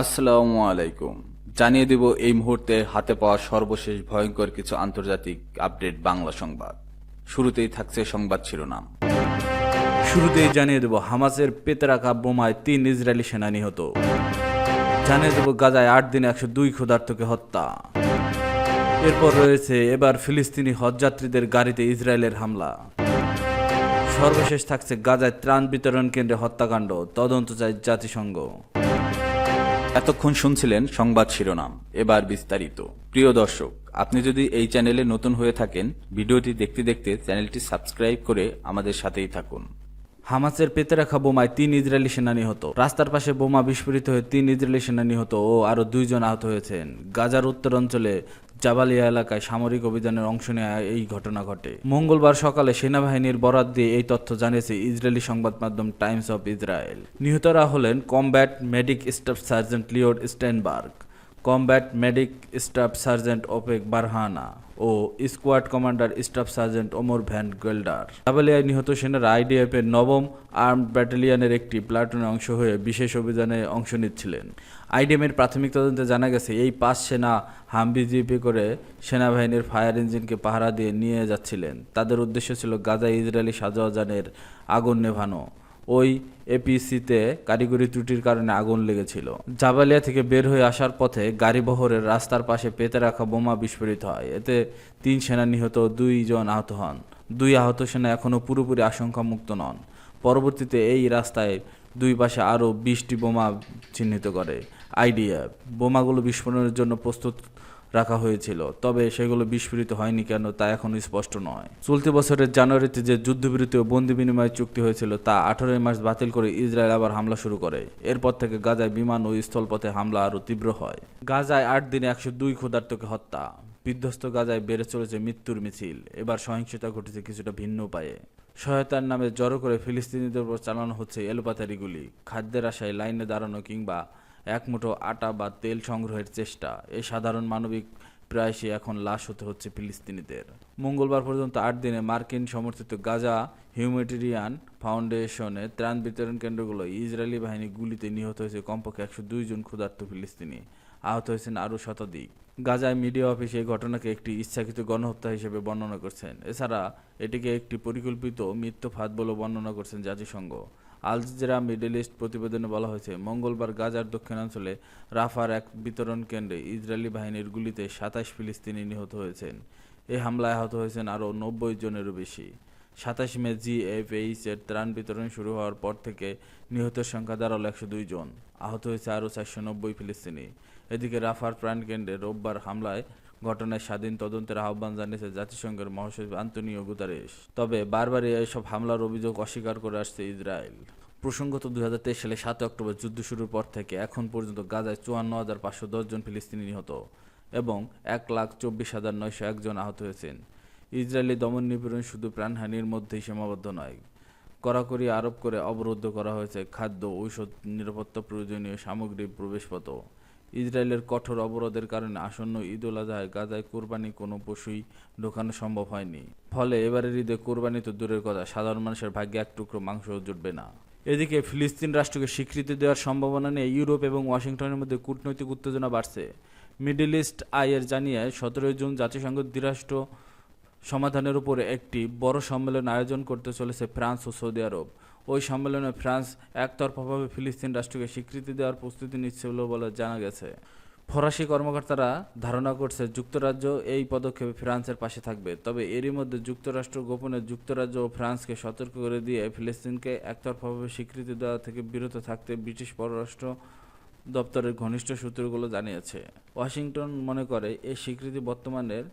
আসসালামু আলাইকুম। জানিয়ে দেব এই মুহূর্তে হাতে পাওয়া সর্বশেষ ভয়ঙ্কর কিছু আন্তর্জাতিক আপডেট বাংলা সংবাদ। শুরুতেই থাকছে সংবাদ শিরোনাম। শুরুতেই জানিয়ে দেব, হামাসের পেতে বোমায় তিন ইসরায়েলি সেনা নিহত। জানিয়ে দেব, গাজায় আট দিনে একশো দুই ক্ষুধার্তকে হত্যা। এরপর রয়েছে এবার ফিলিস্তিনি হজযাত্রীদের গাড়িতে ইসরায়েলের হামলা। সর্বশেষ থাকছে গাজায় ত্রাণ বিতরণ কেন্দ্রে হত্যাকাণ্ড, তদন্ত চাই জাতিসংঘ। এতক্ষণ শুনছিলেন সংবাদ শিরোনাম। এবার বিস্তারিত। প্রিয় দর্শক, আপনি যদি এই চ্যানেলে নতুন হয়ে থাকেন, ভিডিওটি দেখতে দেখতে চ্যানেলটি সাবস্ক্রাইব করে আমাদের সাথেই থাকুন। হামাসের পেতে রাখা বোমায় তিন ইসরায়েলি সেনা নিহত রাস্তার পাশে বোমা বিস্ফোরিত হয়ে তিন ইসরায়েলি সেনা নিহত ও আরও দুইজন আহত হয়েছেন। গাজার উত্তর অঞ্চলে জাবালিয়া এলাকায় সামরিক অভিযানের অংশ নেওয়া এই ঘটনা ঘটে। মঙ্গলবার সকালে সেনাবাহিনীর বরাত দিয়ে এই তথ্য জানিয়েছে ইসরায়েলি সংবাদ মাধ্যম টাইমস অফ ইসরায়েল। নিহতরা হলেন combat medic staff sergeant লিওড Steinberg, combat medic staff sergeant opaque বারহানা ও squad commander, staff sergeant Omar van Golder. জাবালিয়ায় নিহত সেনারা আইডিএফ এর নবম আর্মড ব্যাটালিয়নের একটি প্লাটুনের অংশ হয়ে বিশেষ অভিযানে অংশ নিচ্ছিলেন। আইডিএম এর প্রাথমিক তদন্তে জানা গেছে, এই পাঁচ সেনা হামবি জিপি করে সেনাবাহিনীর ফায়ার ইঞ্জিনকে পাহারা দিয়ে নিয়ে যাচ্ছিলেন। তাদের উদ্দেশ্য ছিল গাজা ইসরায়েলি সাজওয়াজানের আগুন নেভানো। ওই এপিসিতে কারিগরি ত্রুটির কারণে আগুন লেগেছিল। জাবালিয়া থেকে বের হয়ে আসার পথে গাড়িবহরের রাস্তার পাশে পেতে রাখা বোমা বিস্ফোরিত হয়। এতে তিন সেনা নিহত দুইজন আহত হন। দুই আহত সেনা এখনও পুরোপুরি আশঙ্কামুক্ত নন। পরবর্তীতে এই রাস্তায় দুই পাশে আরও বিশটি বোমা চিহ্নিত করে। আইডিএফ, বোমাগুলো বিস্ফোরণের জন্য প্রস্তুত রাখা হয়েছিল, তবে সেগুলো বিস্ফোরিত হয়নি কেন তা এখনও স্পষ্ট নয়। চলতি বছরের জানুয়ারিতে যে যুদ্ধবিরতি ও বন্দি বিনিময় চুক্তি হয়েছিল তা আঠারোই মার্চ বাতিল করে ইসরায়েল আবার হামলা শুরু করে। এরপর থেকে গাজায় বিমান ও স্থলপথে হামলা আরও তীব্র হয়। গাজায় আট দিনে একশো দুই ক্ষুধার্তকে হত্যা। বিধ্বস্ত গাজায় বেড়ে চলেছে মৃত্যুর মিছিল। এবার সহিংসতা ঘটেছে কিছুটা ভিন্ন উপায়ে। সহায়তার নামে জড়ো করে ফিলিস্তিনিদের উপর চালানো হচ্ছে এলোপাতারি গুলি। খাদ্যের আশায় লাইনে দাঁড়ানো কিংবা এক মুঠো আটা বা তেল সংগ্রহের চেষ্টা। এ সাধারণ মানবিক প্রায়শই এখন লাশ হতে হচ্ছে ফিলিস্তিনিদের। মঙ্গলবার পর্যন্ত আট দিনে মার্কিন সমর্থিত গাজা হিউম্যাটেরিয়ান ফাউন্ডেশনে ত্রাণ বিতরণ কেন্দ্রগুলো ইসরায়েলি বাহিনী গুলিতে নিহত হয়েছে কমপক্ষে একশো দুই জন ক্ষুধার্ত ফিলিস্তিনি। আহত হয়েছেন আরও শতাধিক। গাজায় মিডিয়া অফিস এই ঘটনাকে একটি ইচ্ছাকৃত গণহত্যা হিসেবে বর্ণনা করছেন। এছাড়া এটিকে একটি পরিকল্পিত মৃত্যু ফাঁদ বলে বর্ণনা করছেন জাতিসংঘ। আল জাজিরা মিডল ইস্ট প্রতিবেদনে বলা হয়েছে, মঙ্গলবার গাজার দক্ষিণাঞ্চলে রাফার এক বিতরণ কেন্দ্রে ইসরায়েলি বাহিনীর গুলিতে সাতাশ ফিলিস্তিনি নিহত হয়েছেন। এই হামলায় আহত হয়েছেন আরও নব্বই জনেরও বেশি। সাতাশ মে এর ত্রাণ বিতরণ শুরু হওয়ার পর থেকে নিহতের সংখ্যা দাঁড়াল একশো দুই জন। আহত হয়েছে আরও চারশো নব্বই ফিলিস্তিনি। এদিকে রাফার প্রাণকেন্দ্রে রোববার হামলায় ঘটনায় স্বাধীন তদন্তের আহ্বান জানিয়েছে জাতিসংঘের মহাসচিব আন্তনিও গুতারেস তবে বারবারই এসব হামলার অভিযোগ অস্বীকার করে আসছে ইসরায়েল। প্রসঙ্গত দুই সালে সাত অক্টোবর যুদ্ধ শুরুর পর থেকে এখন পর্যন্ত গাজায় চুয়ান্ন হাজার পাঁচশো দশজন ফিলিস্তিনি নিহত এবং এক লাখ চব্বিশ হাজার নয়শো একজন আহত হয়েছেন। ইসরায়েলি দমন নিপীড়ন শুধু প্রাণহানির মধ্যেই সীমাবদ্ধ নয়, কড়াকড়ি আরোপ করে অবরুদ্ধ করা হয়েছে খাদ্য, ঔষধ, নিরাপত্তা প্রয়োজনীয় সামগ্রী প্রবেশপথ ইসরায়েলের কঠোর অবরোধের কারণে আসন্ন ঈদ উল আজহায় গাজায় কোরবানি কোনো পশুই ঢোকানো সম্ভব হয়নি। ফলে এবারের ঈদে কোরবানি তো দূরের কথা, সাধারণ মানুষের ভাগ্যে এক টুকরো মাংসও জুটবে না। এদিকে ফিলিস্তিন রাষ্ট্রকে স্বীকৃতি দেওয়ার সম্ভাবনা নিয়ে ইউরোপ এবং ওয়াশিংটনের মধ্যে কূটনৈতিক উত্তেজনা বাড়ছে। মিডল ইস্ট আইয়ের জানিয়ে সতেরোই জুন জাতিসংঘ দ্বিরাষ্ট্র সমাধানের উপরে একটি বড় সম্মেলন আয়োজন করতে চলেছে ফ্রান্স ও সৌদি আরব। ওই সম্মেলনে ফ্রান্স একতরফাভাবে ফিলিস্তিন রাষ্ট্রকে স্বীকৃতি দেওয়ার প্রস্তুতি নিচ্ছিল বলে জানা গেছে। ফরাসি কর্মকর্তারা ধারণা করছে যুক্তরাজ্য এই পদক্ষেপে ফ্রান্সের পাশে থাকবে। তবে এরই মধ্যে যুক্তরাষ্ট্র গোপনে যুক্তরাজ্য ও ফ্রান্সকে সতর্ক করে দিয়ে ফিলিস্তিনকে একতরফাভাবে স্বীকৃতি দেওয়া থেকে বিরত থাকতে ব্রিটিশ পররাষ্ট্র দপ্তরের ঘনিষ্ঠ সূত্রগুলো জানিয়েছে। ওয়াশিংটন মনে করে এই স্বীকৃতি বর্তমানের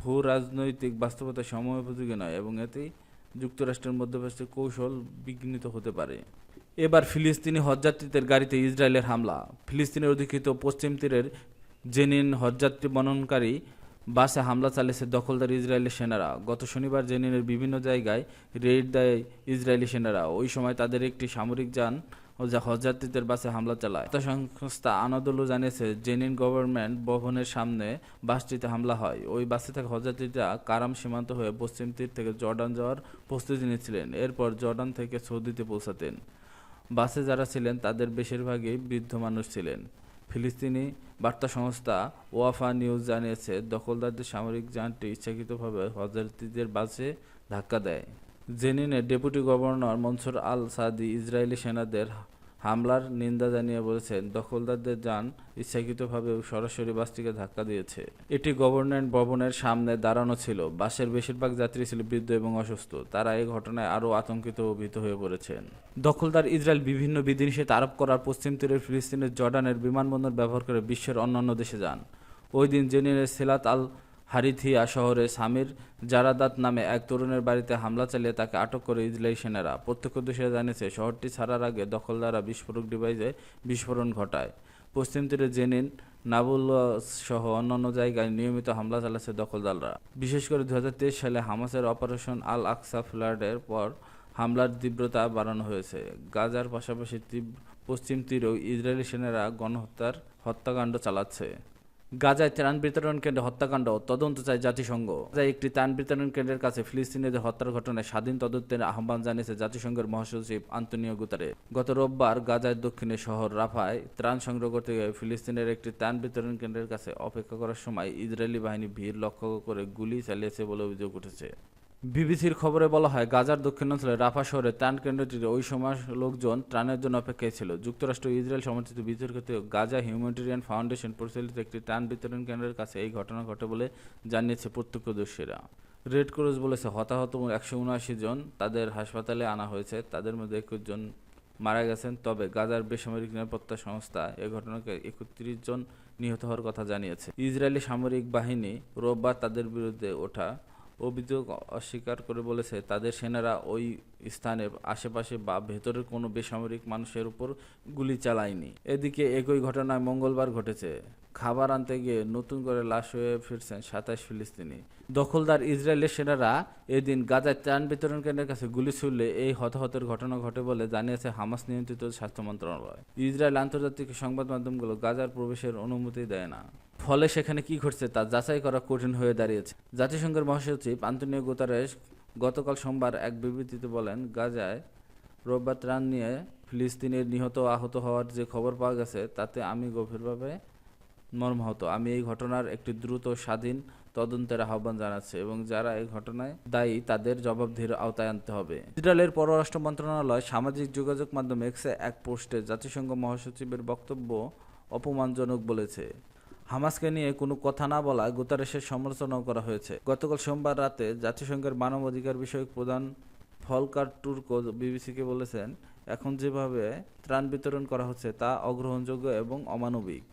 ভূ রাজনৈতিক বাস্তবতার সময়োপযোগী নয় এবং এতেই যুক্তরাষ্ট্রের মধ্যপ্রাচ্যের কৌশল বিঘ্নিত হতে পারে। এবার ফিলিস্তিনি হজযাত্রীদের গাড়িতে ইসরায়েলের হামলা। ফিলিস্তিনের অধিকৃত পশ্চিম তীরের জেনিন হজযাত্রী বননকারী বাসে হামলা চালিয়েছে দখলদার ইসরায়েলি সেনারা। গত শনিবার জেনিনের বিভিন্ন জায়গায় রেড দেয় ইসরায়েলি সেনারা। ওই সময় তাদের একটি সামরিক যান যা হজযাত্রীদের বাসে হামলা চালায়। সংস্থা আনাদোলু জানিয়েছে, জেনিন গভর্নমেন্ট ভবনের সামনে বাসটিতে হামলা হয়। ওই বাসে থাকা হজযাত্রীরা কারাম সীমান্ত হয়ে পশ্চিম তীর থেকে জর্ডান যাওয়ার প্রস্তুতি নিচ্ছিলেন। এরপর জর্ডান থেকে সৌদিতে পৌঁছাতেন। বাসে যারা ছিলেন, তাদের বেশিরভাগই বৃদ্ধ মানুষ ছিলেন। ফিলিস্তিনি বার্তা সংস্থা ওয়াফা নিউজ জানিয়েছে, দখলদারদের সামরিক যানটি ইচ্ছাকৃতভাবে হজরতিদের বাসে ধাক্কা দেয়। জেনিনের deputy governor Mansour al Saadi Israeli সেনাদের হামলার নিন্দা জানিয়ে বলেছেন, দখলদারদের যান ইচ্ছাকৃতভাবে সরাসরি বাসটিকে ধাক্কা দিয়েছে। এটি গভর্নমেন্ট ভবনের সামনে দাঁড়ানো ছিল। বাসের বেশিরভাগ যাত্রী ছিল বৃদ্ধ এবং অসুস্থ। তারা এই ঘটনায় আরও আতঙ্কিত ও ভীত হয়ে পড়েছেন। দখলদার ইসরায়েল বিভিন্ন বিধিনিষেধ আরোপ করার পশ্চিম তীরের ফিলিস্তিনের জর্ডানের বিমানবন্দর ব্যবহার করে বিশ্বের অন্যান্য দেশে যান। ওই দিন জেনিনের সেলাত আল হারিথিয়া শহরে সামির জারাদাত নামে এক তরুণের বাড়িতে হামলা চালিয়ে তাকে আটক করে ইসরায়েলি সেনারা। প্রত্যক্ষদর্শীরা জানিয়েছে, শহরটি ছাড়ার আগে দখলদাররা বিস্ফোরক ডিভাইসে বিস্ফোরণ ঘটায়। পশ্চিম তীরে জেনিন নাবুল্লাহ সহ অন্যান্য জায়গায় নিয়মিত হামলা চালাচ্ছে দখলদাররা। বিশেষ করে দু হাজার তেইশ সালে হামাসের অপারেশন আল আকসা ফ্লাডের পর হামলার তীব্রতা বাড়ানো হয়েছে। গাজার পাশাপাশি পশ্চিম তীরেও ইসরায়েলি সেনারা গণহত্যার হত্যাকাণ্ড চালাচ্ছে। গাজায় ত্রাণ বিতরণ কেন্দ্রে হত্যাকাণ্ড তদন্ত চায় জাতিসংঘ। গাজায় একটি ত্রাণ বিতরণ কেন্দ্রের কাছে ফিলিস্তিনিদের হত্যার ঘটনায় স্বাধীন তদন্তের আহ্বান জানিয়েছে জাতিসংঘের মহাসচিব আন্তনিও গুতারে গত রোববার গাজার দক্ষিণে শহর রাফায় ত্রাণ সংগ্রহ করতে গিয়ে ফিলিস্তিনের একটি ত্রাণ বিতরণ কেন্দ্রের কাছে অপেক্ষা করার সময় ইসরায়েলি বাহিনী ভিড় লক্ষ্য করে গুলি চালিয়েছে বলে অভিযোগ উঠেছে। বিবিসির খবরে বলা হয়, গাজার দক্ষিণাঞ্চলে রাফা শহরে ত্রাণ কেন্দ্রটিতে ওই সময় লোকজন ত্রাণের জন্য অপেক্ষায় ছিল। যুক্তরাষ্ট্র ইসরায়েল সমর্থিত বিতর্কিত গাজা হিউম্যানিটেরিয়ান ফাউন্ডেশন পরিচালিত একটি ত্রাণ বিতরণ কেন্দ্রের কাছে এই ঘটনা ঘটে বলে জানিয়েছে প্রত্যক্ষদর্শীরা। রেড ক্রস বলেছে, হতাহত একশো উনআশি জন তাদের হাসপাতালে আনা হয়েছে, তাদের মধ্যে একুশ জন মারা গেছেন, তবে গাজার বেসামরিক নিরাপত্তা সংস্থা এ ঘটনাকে একত্রিশ জন নিহত হওয়ার কথা জানিয়েছে। ইসরায়েলি সামরিক বাহিনী রোববার তাদের বিরুদ্ধে ওঠা অভিযোগ অস্বীকার করে বলেছে, তাদের সেনারা ওই স্থানের আশেপাশে বা ভেতরের কোনো বেসামরিক মানুষের উপর গুলি চালায়নি। এদিকে একই ঘটনায় মঙ্গলবার ঘটেছে। খাবার আনতে গিয়ে নতুন করে লাশ হয়ে ফিরছেন সাতাশ ফিলিস্তিনি। দখলদার ইসরায়েলের সেনারা এদিন গাজায় ত্রাণ বিতরণ কেন্দ্রের কাছে গুলি ছুড়লে এই হতাহতের ঘটনা ঘটে বলে জানিয়েছে হামাস নিয়ন্ত্রিত স্বাস্থ্য মন্ত্রণালয়। ইসরায়েল আন্তর্জাতিক সংবাদ মাধ্যমগুলো গাজার প্রবেশের অনুমতি দেয় না। ফলে সেখানে কি ঘটছে তা যাচাই করা কঠিন হয়ে দাঁড়িয়েছে। জাতিসংঘের মহাসচিব আন্তনিও গুতারেস গতকাল সোমবার এক বিবৃতিতে বলেন, গাজায় রোববার ত্রাণ নিয়ে ফিলিস্তিনের নিহত আহত হওয়ার যে খবর পাওয়া গেছে, তাতে আমি গভীরভাবে মর্মাহত। আমি এই ঘটনার একটি দ্রুত স্বাধীন তদন্তের আহ্বান জানাচ্ছি এবং যারা এই ঘটনায় দায়ী, তাদের জবাবদিহির আওতায় আনতে হবে। ইসরায়েলের পররাষ্ট্র মন্ত্রণালয় সামাজিক যোগাযোগ মাধ্যমে এক্সে এক পোস্টে জাতিসংঘ মহাসচিবের বক্তব্য অপমানজনক বলেছে। হামাসকে নিয়ে কোনো কথা না বলা গুতারেসের সমালোচনাও করা হয়েছে। গতকাল সোমবার রাতে জাতিসংঘের মানব অধিকার বিষয়ক প্রধান ফলকার টুর্কো বিবিসিকে বলেছেন, এখন যেভাবে ত্রাণ বিতরণ করা হচ্ছে তা অগ্রহণযোগ্য এবং অমানবিক।